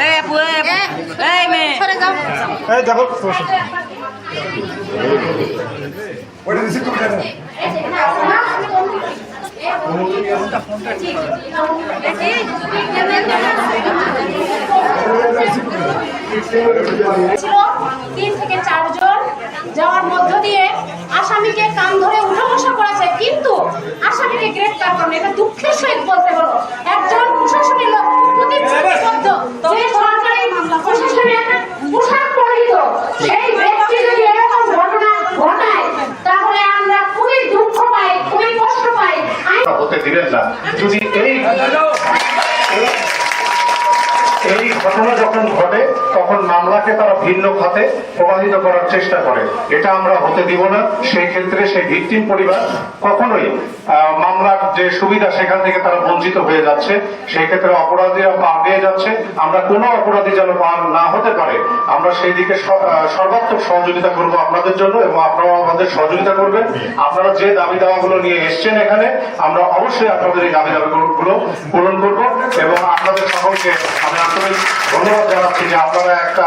এই আপু এই আপু, এই মেয়ে সরে যাও এই দেখো ছিল তিন থেকে চারজন যাওয়ার মধ্য দিয়ে আসামিকে কান ধরে উঠা বসা করেছে, কিন্তু আসামিকে গ্রেফতার করেন এটা দুঃখের সহিত বলতে হতে দিবেন না। যদি এই এই- এই ঘটনা যখন ঘটে তখন মামলাকে তারা ভিন্ন খাতে প্রবাহিত করার চেষ্টা করে। এটা আমরা হতে দিব না। সেই ক্ষেত্রে সেই ভিকটিম পরিবার কখনোই মামলার যে সুবিধা সেখান থেকে তারা বঞ্চিত হয়ে যাচ্ছে। সেই ক্ষেত্রে অপরাধীরা পা পেয়ে যাচ্ছে। আমরা কোনো অপরাধী যেন পা না হতে পারে, আমরা সেই দিকে সর্বাত্মক সহযোগিতা করব আপনাদের জন্য এবং আপনারাও আমাদের সহযোগিতা করবেন। আপনারা যে দাবি দাওয়াগুলো নিয়ে এসছেন এখানে, আমরা অবশ্যই আপনাদের এই দাবি দাবিগুলো পূরণ করব এবং আপনাদের সকলকে আমি আন্তরিক ধন্যবাদ জানাচ্ছি যে আপনারা একটা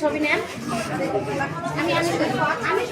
ছবি নেন। আমি আমি আমি